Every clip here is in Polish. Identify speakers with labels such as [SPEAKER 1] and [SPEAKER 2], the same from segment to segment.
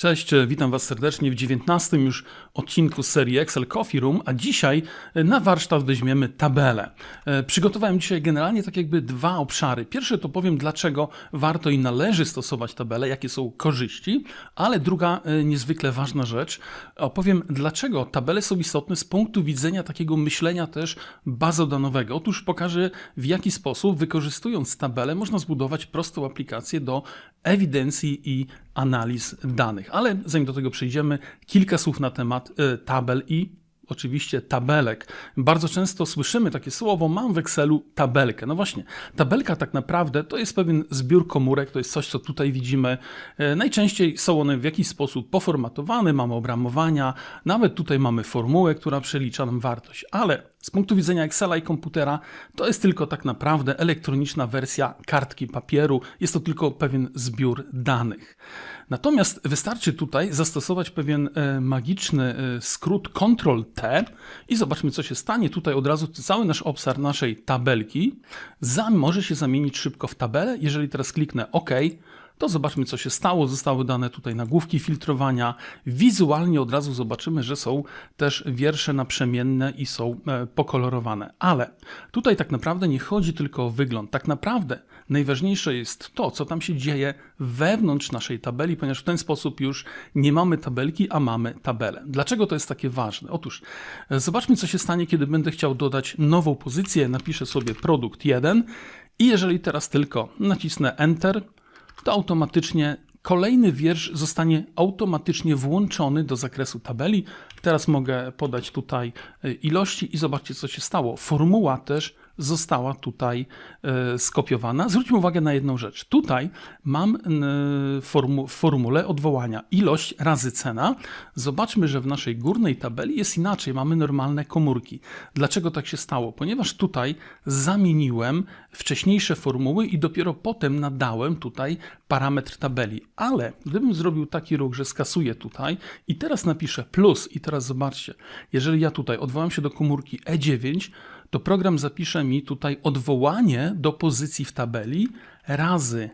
[SPEAKER 1] Cześć, witam Was serdecznie w 19 już odcinku serii Excel Coffee Room, a dzisiaj na warsztat weźmiemy tabelę. E, Przygotowałem dzisiaj generalnie tak jakby dwa obszary. Pierwszy to powiem, dlaczego warto i należy stosować tabelę, jakie są korzyści, ale druga e, niezwykle ważna rzecz, opowiem, dlaczego tabele są istotne z punktu widzenia takiego myślenia też bazodanowego. Otóż pokażę, w jaki sposób wykorzystując tabelę można zbudować prostą aplikację do ewidencji i analiz danych. Ale zanim do tego przejdziemy, kilka słów na temat y, tabel i oczywiście tabelek. Bardzo często słyszymy takie słowo, mam w Excelu tabelkę. No właśnie, tabelka tak naprawdę to jest pewien zbiór komórek, to jest coś, co tutaj widzimy. E, Najczęściej są one w jakiś sposób poformatowane, mamy obramowania, nawet tutaj mamy formułę, która przelicza nam wartość, ale z punktu widzenia Excela i komputera to jest tylko tak naprawdę elektroniczna wersja kartki papieru, jest to tylko pewien zbiór danych. Natomiast wystarczy tutaj zastosować pewien e, magiczny e, skrót Ctrl-T i zobaczmy, co się stanie. Tutaj od razu cały nasz obszar naszej tabelki może się zamienić szybko w tabelę. Jeżeli teraz kliknę OK, to zobaczmy, co się stało. Zostały dane tutaj nagłówki filtrowania. Wizualnie od razu zobaczymy, że są też wiersze naprzemienne i są e, pokolorowane. Ale tutaj tak naprawdę nie chodzi tylko o wygląd. Tak naprawdę najważniejsze jest to, co tam się dzieje wewnątrz naszej tabeli, ponieważ w ten sposób już nie mamy tabelki, a mamy tabelę. Dlaczego to jest takie ważne? Otóż e, zobaczmy, co się stanie, kiedy będę chciał dodać nową pozycję. Napiszę sobie produkt 1 i jeżeli teraz tylko nacisnę Enter, to automatycznie kolejny wiersz zostanie automatycznie włączony do zakresu tabeli. Teraz mogę podać tutaj y, ilości i zobaczcie, co się stało. Formuła też została tutaj e, skopiowana. Zwróćmy uwagę na jedną rzecz. Tutaj mam w formule odwołania ilość razy cena. Zobaczmy, że w naszej górnej tabeli jest inaczej. Mamy normalne komórki. Dlaczego tak się stało? Ponieważ tutaj zamieniłem wcześniejsze formuły i dopiero potem nadałem tutaj parametr tabeli. Ale gdybym zrobił taki ruch, że skasuję tutaj i teraz napiszę plus i teraz zobaczcie, jeżeli ja tutaj odwołam się do komórki E9, to program zapisze mi tutaj odwołanie do pozycji w tabeli razy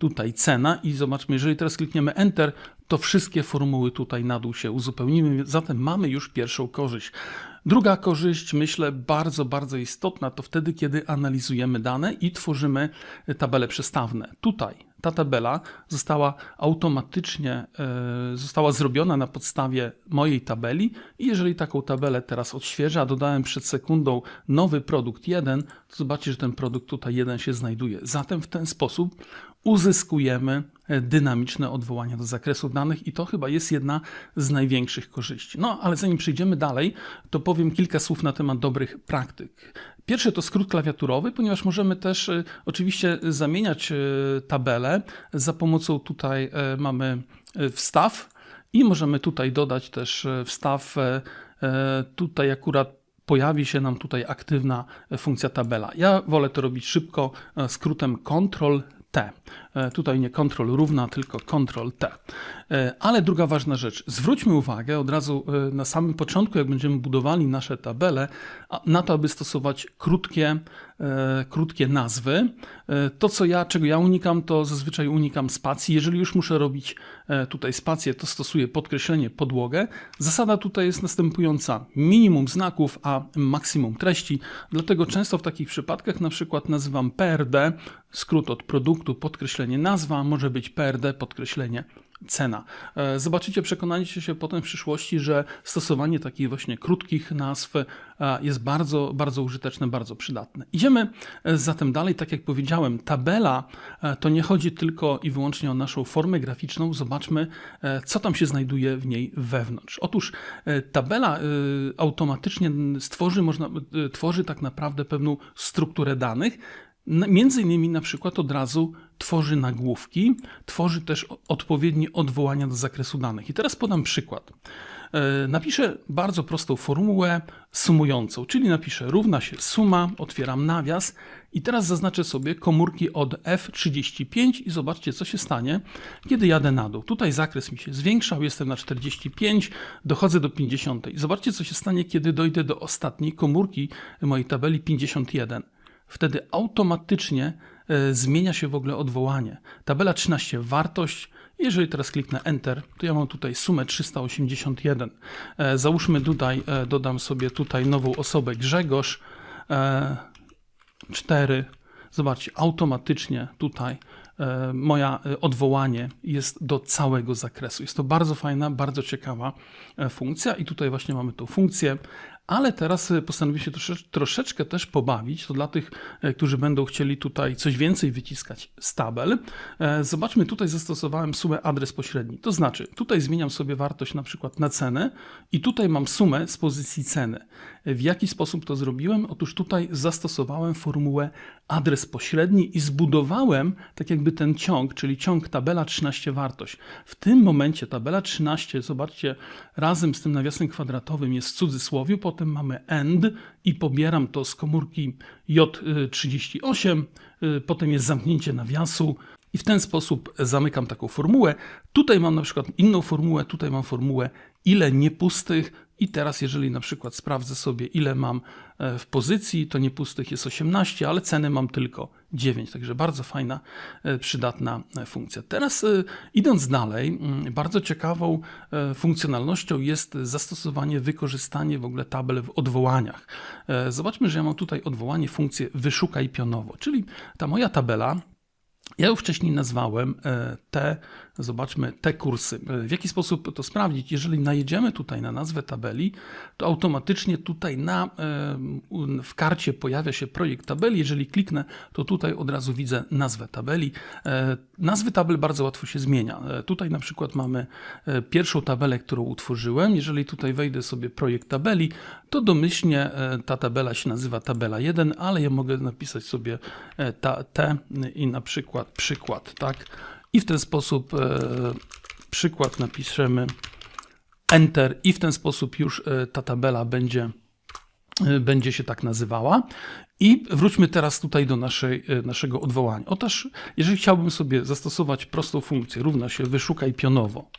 [SPEAKER 1] tutaj cena i zobaczmy, jeżeli teraz klikniemy Enter, to wszystkie formuły tutaj na dół się uzupełnimy, zatem mamy już pierwszą korzyść. Druga korzyść, myślę, bardzo, bardzo istotna, to wtedy, kiedy analizujemy dane i tworzymy tabele przestawne. Tutaj ta tabela została automatycznie e, została zrobiona na podstawie mojej tabeli i jeżeli taką tabelę teraz odświeżę, a dodałem przed sekundą nowy produkt 1, to zobaczcie, że ten produkt tutaj 1 się znajduje. Zatem w ten sposób uzyskujemy e, dynamiczne odwołania do zakresu danych i to chyba jest jedna z największych korzyści. No, ale zanim przejdziemy dalej, to powiem kilka słów na temat dobrych praktyk. Pierwszy to skrót klawiaturowy, ponieważ możemy też e, oczywiście zamieniać e, tabelę za pomocą tutaj mamy wstaw i możemy tutaj dodać też wstaw tutaj akurat pojawi się nam tutaj aktywna funkcja tabela. Ja wolę to robić szybko skrótem Ctrl T. E, tutaj nie Ctrl równa, tylko Ctrl T. E, ale druga ważna rzecz. Zwróćmy uwagę od razu e, na samym początku, jak będziemy budowali nasze tabele, na to, aby stosować krótkie, krótkie nazwy. To, co ja, czego ja unikam, to zazwyczaj unikam spacji. Jeżeli już muszę robić tutaj spację, to stosuję podkreślenie podłogę. Zasada tutaj jest następująca. Minimum znaków, a maksimum treści. Dlatego często w takich przypadkach na przykład nazywam PRD, skrót od produktu, podkreślenie nazwa, może być PRD, podkreślenie cena. E, zobaczycie, przekonajcie się potem w przyszłości, że stosowanie takich właśnie krótkich nazw e, jest bardzo, bardzo użyteczne, bardzo przydatne. Idziemy e, zatem dalej. Tak jak powiedziałem, tabela to nie chodzi tylko i wyłącznie o naszą formę graficzną. Zobaczmy, co tam się znajduje w niej wewnątrz. Otóż tabela automatycznie stworzy, można, tworzy tak naprawdę pewną strukturę danych, Między innymi na przykład od razu tworzy nagłówki, tworzy też odpowiednie odwołania do zakresu danych. I teraz podam przykład. E, napiszę bardzo prostą formułę sumującą, czyli napiszę równa się suma, otwieram nawias i teraz zaznaczę sobie komórki od F35 i zobaczcie co się stanie, kiedy jadę na dół. Tutaj zakres mi się zwiększał, jestem na 45, dochodzę do 50. Zobaczcie co się stanie, kiedy dojdę do ostatniej komórki mojej tabeli 51 wtedy automatycznie e, zmienia się w ogóle odwołanie. Tabela 13 wartość Jeżeli teraz kliknę Enter, to ja mam tutaj sumę 381. E, Załóżmy tutaj, e, dodam sobie tutaj nową osobę Grzegorz. E, 4. Zobaczcie, automatycznie tutaj moja odwołanie jest do całego zakresu. Jest to bardzo fajna, bardzo ciekawa funkcja i tutaj właśnie mamy tą funkcję. Ale teraz e, postanowię się trosze, troszeczkę też pobawić. To dla tych, e, którzy będą chcieli tutaj coś więcej wyciskać z tabel. E, Zobaczmy, tutaj zastosowałem sumę adres pośredni. To znaczy, tutaj zmieniam sobie wartość na przykład na cenę i tutaj mam sumę z pozycji ceny. W jaki sposób to zrobiłem? Otóż tutaj zastosowałem formułę adres pośredni i zbudowałem tak jakby ten ciąg, czyli ciąg tabela 13 wartość. W tym momencie tabela 13, zobaczcie, razem z tym nawiasem kwadratowym jest w cudzysłowie, potem mamy end i pobieram to z komórki J38, y, potem jest zamknięcie nawiasu, i w ten sposób zamykam taką formułę. Tutaj mam na przykład inną formułę, tutaj mam formułę ile niepustych i teraz jeżeli na przykład sprawdzę sobie ile mam e, w pozycji, to niepustych jest 18, ale ceny mam tylko 9, także bardzo fajna, e, przydatna e, funkcja. Teraz idąc dalej, mm, bardzo ciekawą funkcjonalnością jest zastosowanie, wykorzystanie w ogóle tabel w odwołaniach. Zobaczmy, że ja mam tutaj odwołanie funkcję wyszukaj pionowo, czyli ta moja tabela ja ją wcześniej nazwałem te, zobaczmy, te kursy. E, W jaki sposób to sprawdzić? Jeżeli najedziemy tutaj na nazwę tabeli, to automatycznie tutaj na, e, w karcie pojawia się projekt tabeli. Jeżeli kliknę, to tutaj od razu widzę nazwę tabeli. E, Nazwy tabel bardzo łatwo się zmienia. Tutaj na przykład mamy pierwszą tabelę, którą utworzyłem. Jeżeli tutaj wejdę sobie projekt tabeli, to domyślnie ta tabela się nazywa tabela 1, ale ja mogę napisać sobie ta, te i na przykład przykład, tak? I w ten sposób e, przykład napiszemy Enter i w ten sposób już e, ta tabela będzie, e, będzie się tak nazywała. I wróćmy teraz tutaj do naszej, naszego odwołania. Otóż, jeżeli chciałbym sobie zastosować prostą funkcję, równa się wyszukaj pionowo,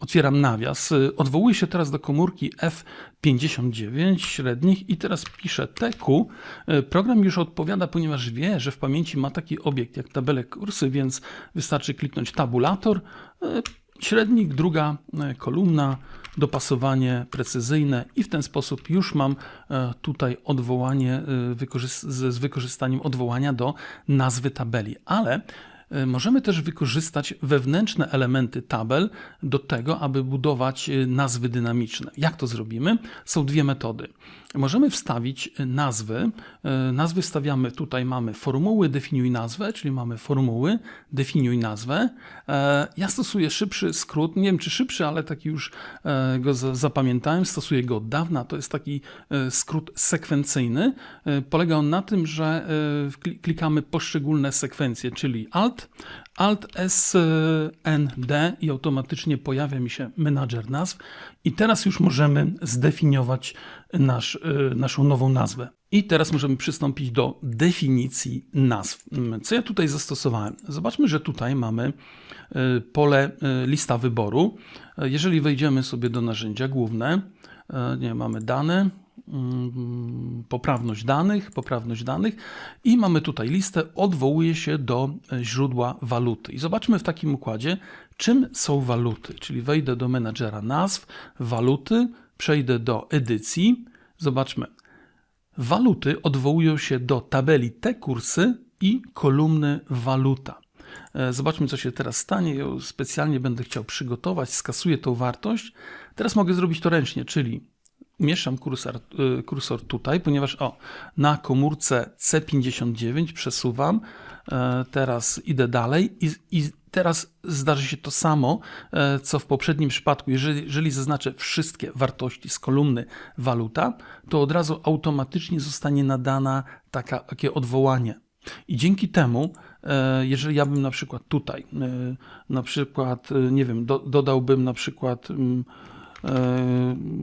[SPEAKER 1] otwieram nawias, odwołuję się teraz do komórki F59 średnich i teraz piszę TQ. Program już odpowiada, ponieważ wie, że w pamięci ma taki obiekt jak tabelę kursy, więc wystarczy kliknąć tabulator, y, średnik, druga y, kolumna, dopasowanie precyzyjne i w ten sposób już mam e, tutaj odwołanie z wykorzystaniem odwołania do nazwy tabeli, ale E, Możemy też wykorzystać wewnętrzne elementy tabel do tego, aby budować e, nazwy dynamiczne. Jak to zrobimy? Są dwie metody. Możemy wstawić e, nazwy. E, Nazwy wstawiamy, tutaj mamy formuły, definiuj nazwę, czyli mamy formuły, definiuj nazwę. E, Ja stosuję szybszy skrót, nie wiem czy szybszy, ale taki już e, go za- zapamiętałem, stosuję go od dawna. To jest taki e, skrót sekwencyjny. E, Polega on na tym, że e, kli- klikamy poszczególne sekwencje, czyli Alt, Alt S e, N D i automatycznie pojawia mi się menadżer nazw. I teraz już możemy zdefiniować nasz, e, naszą nową nazwę. I teraz możemy przystąpić do definicji nazw. Mm, Co ja tutaj zastosowałem? Zobaczmy, że tutaj mamy e, pole lista wyboru. Jeżeli wejdziemy sobie do narzędzia główne, nie mamy dane, poprawność danych, poprawność danych i mamy tutaj listę, odwołuje się do e, źródła waluty. I zobaczmy w takim układzie, czym są waluty, czyli wejdę do menadżera nazw, waluty, przejdę do edycji, zobaczmy, Waluty odwołują się do tabeli te kursy i kolumny waluta. E, Zobaczmy, co się teraz stanie. Ja specjalnie będę chciał przygotować, skasuję tą wartość. Teraz mogę zrobić to ręcznie, czyli umieszczam kursor, e, kursor tutaj, ponieważ o, na komórce C59 przesuwam. E, Teraz idę dalej i, i teraz zdarzy się to samo, e, co w poprzednim przypadku. Jeżeli, jeżeli zaznaczę wszystkie wartości z kolumny waluta, to od razu automatycznie zostanie nadana taka, takie odwołanie. I dzięki temu, e, jeżeli ja bym na przykład tutaj, na przykład, nie wiem, do, dodałbym na przykład, mm,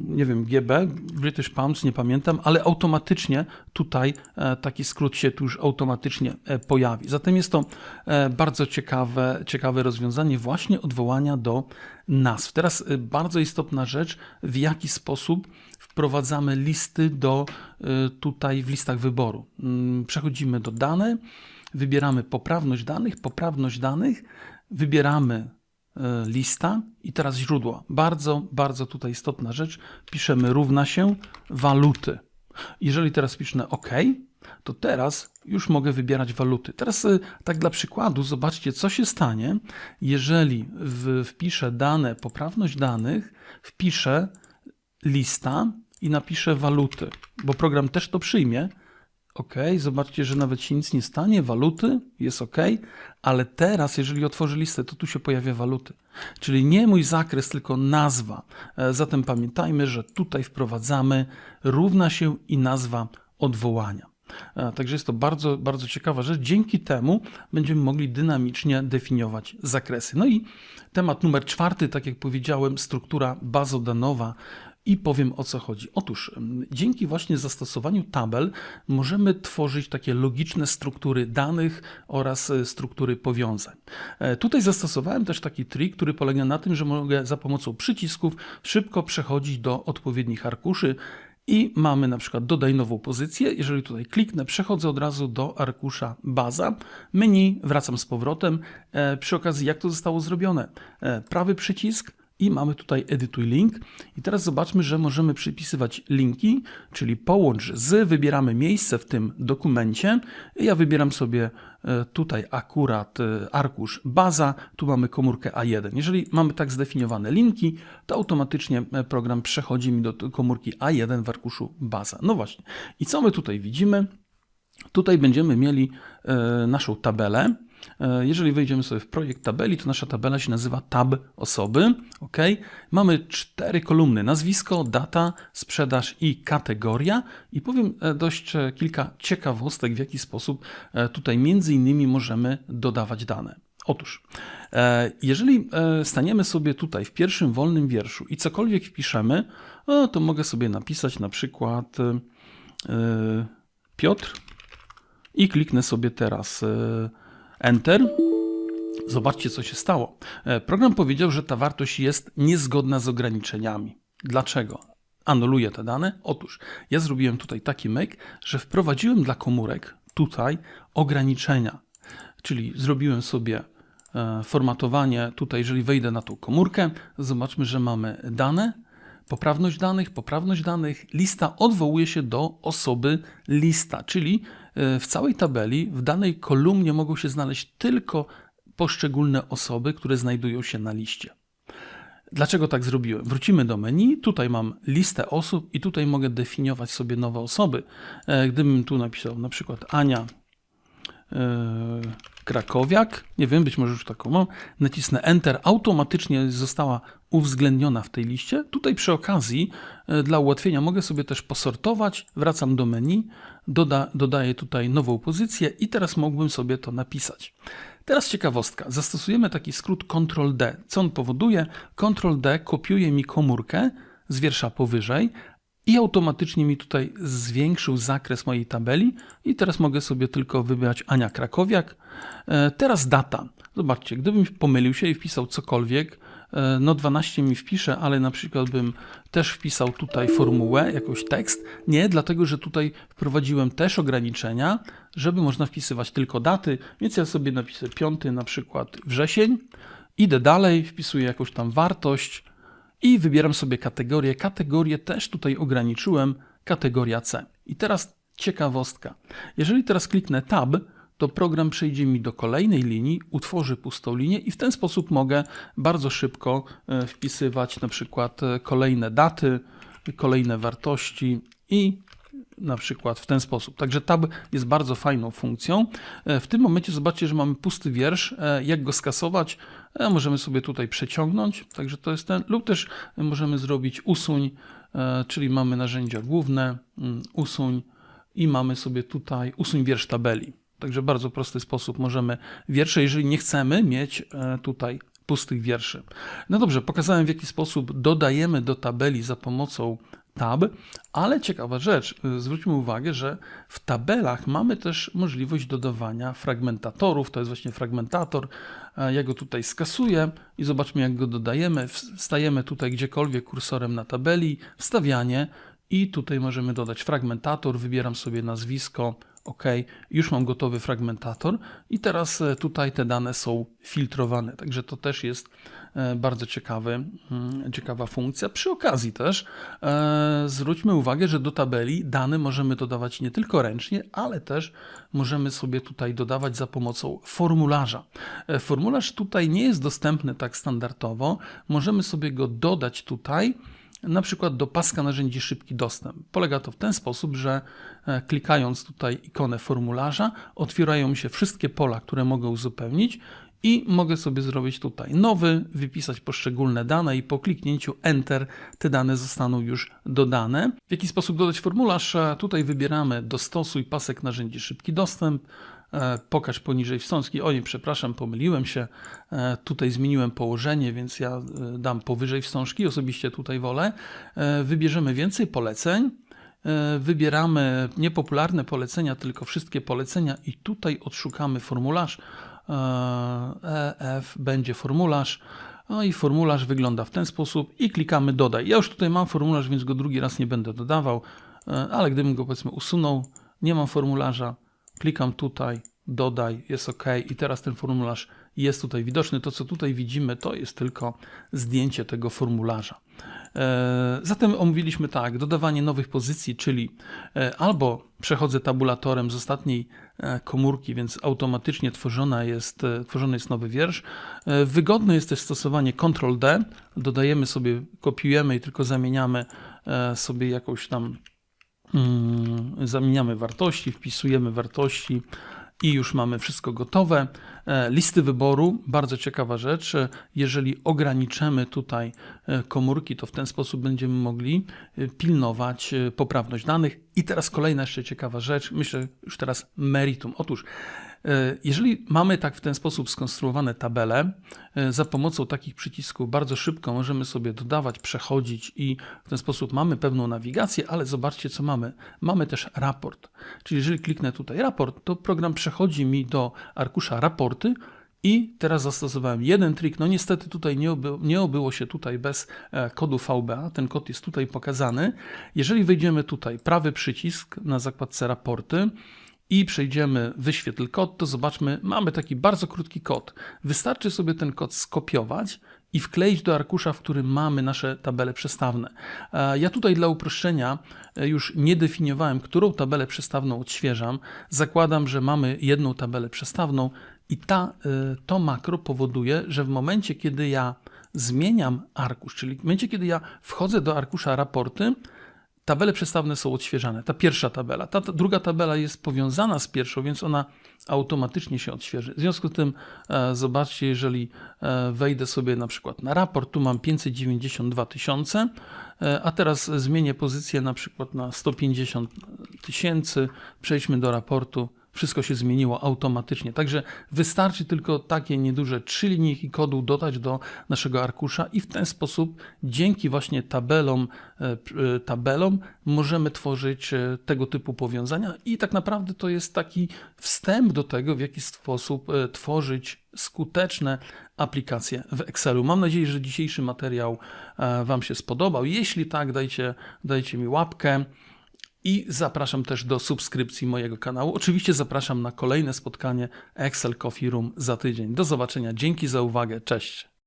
[SPEAKER 1] nie wiem, GB, British Pounds, nie pamiętam, ale automatycznie tutaj e, taki skrót się tu już automatycznie e, pojawi. Zatem jest to e, bardzo ciekawe, ciekawe rozwiązanie właśnie odwołania do nazw. Teraz e, bardzo istotna rzecz, w jaki sposób wprowadzamy listy do e, tutaj w listach wyboru. Mm, Przechodzimy do dane, wybieramy poprawność danych, poprawność danych, wybieramy e, lista i teraz źródło. Bardzo, bardzo tutaj istotna rzecz. Piszemy równa się waluty. Jeżeli teraz piszę OK, to teraz już mogę wybierać waluty. Teraz y, tak dla przykładu zobaczcie, co się stanie, jeżeli w, wpiszę dane, poprawność danych, wpiszę lista i napiszę waluty, bo program też to przyjmie. OK, zobaczcie, że nawet się nic nie stanie, waluty jest OK, ale teraz, jeżeli otworzę listę, to tu się pojawia waluty. Czyli nie mój zakres, tylko nazwa. E, Zatem pamiętajmy, że tutaj wprowadzamy równa się i nazwa odwołania. E, Także jest to bardzo, bardzo ciekawa rzecz. Dzięki temu będziemy mogli dynamicznie definiować zakresy. No i temat numer czwarty, tak jak powiedziałem, struktura bazodanowa. I powiem o co chodzi. Otóż dzięki właśnie zastosowaniu tabel możemy tworzyć takie logiczne struktury danych oraz e, struktury powiązań. E, Tutaj zastosowałem też taki trik, który polega na tym, że mogę za pomocą przycisków szybko przechodzić do odpowiednich arkuszy i mamy na przykład dodaj nową pozycję. Jeżeli tutaj kliknę, przechodzę od razu do arkusza baza, menu, wracam z powrotem. E, Przy okazji, jak to zostało zrobione? E, Prawy przycisk i mamy tutaj edytuj link. I teraz zobaczmy, że możemy przypisywać linki, czyli połącz z, wybieramy miejsce w tym dokumencie. Ja wybieram sobie e, tutaj akurat e, arkusz baza, tu mamy komórkę A1. Jeżeli mamy tak zdefiniowane linki, to automatycznie e, program przechodzi mi do komórki A1 w arkuszu baza. No właśnie. I co my tutaj widzimy? Tutaj będziemy mieli naszą tabelę. E, Jeżeli wejdziemy sobie w projekt tabeli, to nasza tabela się nazywa tab osoby. ok? Mamy cztery kolumny: nazwisko, data, sprzedaż i kategoria. I powiem e, dość e, kilka ciekawostek, w jaki sposób tutaj między innymi możemy dodawać dane. Otóż, jeżeli staniemy sobie tutaj w pierwszym wolnym wierszu i cokolwiek wpiszemy, to mogę sobie napisać na przykład Piotr i kliknę sobie teraz Enter. Zobaczcie, co się stało. E, Program powiedział, że ta wartość jest niezgodna z ograniczeniami. Dlaczego? Anuluję te dane. Otóż ja zrobiłem tutaj taki myk, że wprowadziłem dla komórek tutaj ograniczenia. Czyli zrobiłem sobie e, formatowanie tutaj, jeżeli wejdę na tą komórkę, zobaczmy, że mamy dane, poprawność danych, poprawność danych, lista odwołuje się do osoby lista, czyli w całej tabeli, w danej kolumnie mogą się znaleźć tylko poszczególne osoby, które znajdują się na liście. Dlaczego tak zrobiłem? Wrócimy do menu. Tutaj mam listę osób i tutaj mogę definiować sobie nowe osoby. E, Gdybym tu napisał na przykład Ania e, Krakowiak, nie wiem, być może już taką mam, nacisnę Enter, automatycznie została uwzględniona w tej liście. Tutaj przy okazji, e, dla ułatwienia, mogę sobie też posortować, wracam do menu, doda, dodaję tutaj nową pozycję i teraz mógłbym sobie to napisać. Teraz ciekawostka. Zastosujemy taki skrót Ctrl-D. Co on powoduje? Ctrl-D kopiuje mi komórkę z wiersza powyżej i automatycznie mi tutaj zwiększył zakres mojej tabeli i teraz mogę sobie tylko wybrać Ania Krakowiak. E, Teraz data. Zobaczcie, gdybym pomylił się i wpisał cokolwiek, e, no 12 mi wpisze, ale na przykład bym też wpisał tutaj formułę, jakoś tekst. Nie, dlatego że tutaj wprowadziłem też ograniczenia, żeby można wpisywać tylko daty, więc ja sobie napiszę 5 na przykład wrzesień, idę dalej, wpisuję jakąś tam wartość, i wybieram sobie kategorię. Kategorię też tutaj ograniczyłem, kategoria C. I teraz ciekawostka. Jeżeli teraz kliknę Tab, to program przejdzie mi do kolejnej linii, utworzy pustą linię i w ten sposób mogę bardzo szybko e, wpisywać na przykład e, kolejne daty, kolejne wartości i na przykład w ten sposób. Także tab jest bardzo fajną funkcją. E, W tym momencie zobaczcie, że mamy pusty wiersz. E, Jak go skasować? E, Możemy sobie tutaj przeciągnąć, także to jest ten, lub też możemy zrobić usuń, czyli mamy narzędzia główne, mm, usuń i mamy sobie tutaj usuń wiersz tabeli. Także bardzo prosty sposób możemy wiersze, jeżeli nie chcemy mieć tutaj pustych wierszy. No dobrze, pokazałem w jaki sposób dodajemy do tabeli za pomocą tab, ale ciekawa rzecz, y, zwróćmy uwagę, że w tabelach mamy też możliwość dodawania fragmentatorów, to jest właśnie fragmentator, E, ja go tutaj skasuję i zobaczmy jak go dodajemy, wstajemy tutaj gdziekolwiek kursorem na tabeli, wstawianie i tutaj możemy dodać fragmentator, wybieram sobie nazwisko OK, już mam gotowy fragmentator i teraz e, tutaj te dane są filtrowane. Także to też jest e, bardzo ciekawy, mm, ciekawa funkcja. Przy okazji też e, zwróćmy uwagę, że do tabeli dane możemy dodawać nie tylko ręcznie, ale też możemy sobie tutaj dodawać za pomocą formularza. E, Formularz tutaj nie jest dostępny tak standardowo. Możemy sobie go dodać tutaj na przykład do paska narzędzi szybki dostęp. Polega to w ten sposób, że e, klikając tutaj ikonę formularza, otwierają się wszystkie pola, które mogę uzupełnić i mogę sobie zrobić tutaj nowy, wypisać poszczególne dane i po kliknięciu Enter te dane zostaną już dodane. W jaki sposób dodać formularz? E, Tutaj wybieramy dostosuj pasek narzędzi szybki dostęp, pokaż poniżej wstążki. O nie, przepraszam, pomyliłem się. E, Tutaj zmieniłem położenie, więc ja e, dam powyżej wstążki. Osobiście tutaj wolę. E, Wybierzemy więcej poleceń. E, Wybieramy niepopularne polecenia, tylko wszystkie polecenia i tutaj odszukamy formularz. E, EF będzie formularz. No i formularz wygląda w ten sposób i klikamy dodaj. Ja już tutaj mam formularz, więc go drugi raz nie będę dodawał, e, ale gdybym go powiedzmy usunął, nie mam formularza, klikam tutaj, dodaj, jest OK i teraz ten formularz jest tutaj widoczny. To, co tutaj widzimy, to jest tylko zdjęcie tego formularza. E, Zatem omówiliśmy tak, dodawanie nowych pozycji, czyli e, albo przechodzę tabulatorem z ostatniej e, komórki, więc automatycznie tworzona jest, tworzony jest nowy wiersz. Wygodne jest też stosowanie Ctrl-D, dodajemy sobie, kopiujemy i tylko zamieniamy sobie jakąś tam zamieniamy wartości, wpisujemy wartości i już mamy wszystko gotowe. E, Listy wyboru, bardzo ciekawa rzecz. E, Jeżeli ograniczymy tutaj e, komórki, to w ten sposób będziemy mogli pilnować poprawność danych. I teraz kolejna jeszcze ciekawa rzecz, myślę już teraz meritum. Otóż Jeżeli mamy tak w ten sposób skonstruowane tabele, e, za pomocą takich przycisków bardzo szybko możemy sobie dodawać, przechodzić i w ten sposób mamy pewną nawigację, ale zobaczcie co mamy. Mamy też raport. Czyli jeżeli kliknę tutaj raport, to program przechodzi mi do arkusza raporty i teraz zastosowałem jeden trik. No niestety tutaj nie, oby, nie obyło się tutaj bez e, kodu VBA. Ten kod jest tutaj pokazany. Jeżeli wejdziemy tutaj, prawy przycisk na zakładce raporty, i przejdziemy wyświetl kod, to zobaczmy, mamy taki bardzo krótki kod. Wystarczy sobie ten kod skopiować i wkleić do arkusza, w którym mamy nasze tabele przestawne. E, Ja tutaj dla uproszczenia e, już nie definiowałem, którą tabelę przestawną odświeżam. Zakładam, że mamy jedną tabelę przestawną i ta, e, to makro powoduje, że w momencie, kiedy ja zmieniam arkusz, czyli w momencie, kiedy ja wchodzę do arkusza raporty, tabele przestawne są odświeżane. Ta pierwsza tabela. Ta, ta druga tabela jest powiązana z pierwszą, więc ona automatycznie się odświeży. W związku z tym e, zobaczcie, jeżeli e, wejdę sobie na przykład na raport, tu mam 592 tysiące, e, a teraz zmienię pozycję na przykład na 150 tysięcy, przejdźmy do raportu, wszystko się zmieniło automatycznie. Także wystarczy tylko takie nieduże trzy linijki kodu dodać do naszego arkusza i w ten sposób dzięki właśnie tabelom, e, e, tabelom możemy tworzyć e, tego typu powiązania i tak naprawdę to jest taki wstęp do tego, w jaki sposób tworzyć skuteczne aplikacje w Excelu. Mam nadzieję, że dzisiejszy materiał Wam się spodobał. Jeśli tak, dajcie, dajcie mi łapkę. I zapraszam też do subskrypcji mojego kanału. Oczywiście zapraszam na kolejne spotkanie Excel Coffee Room za tydzień. Do zobaczenia. Dzięki za uwagę. Cześć.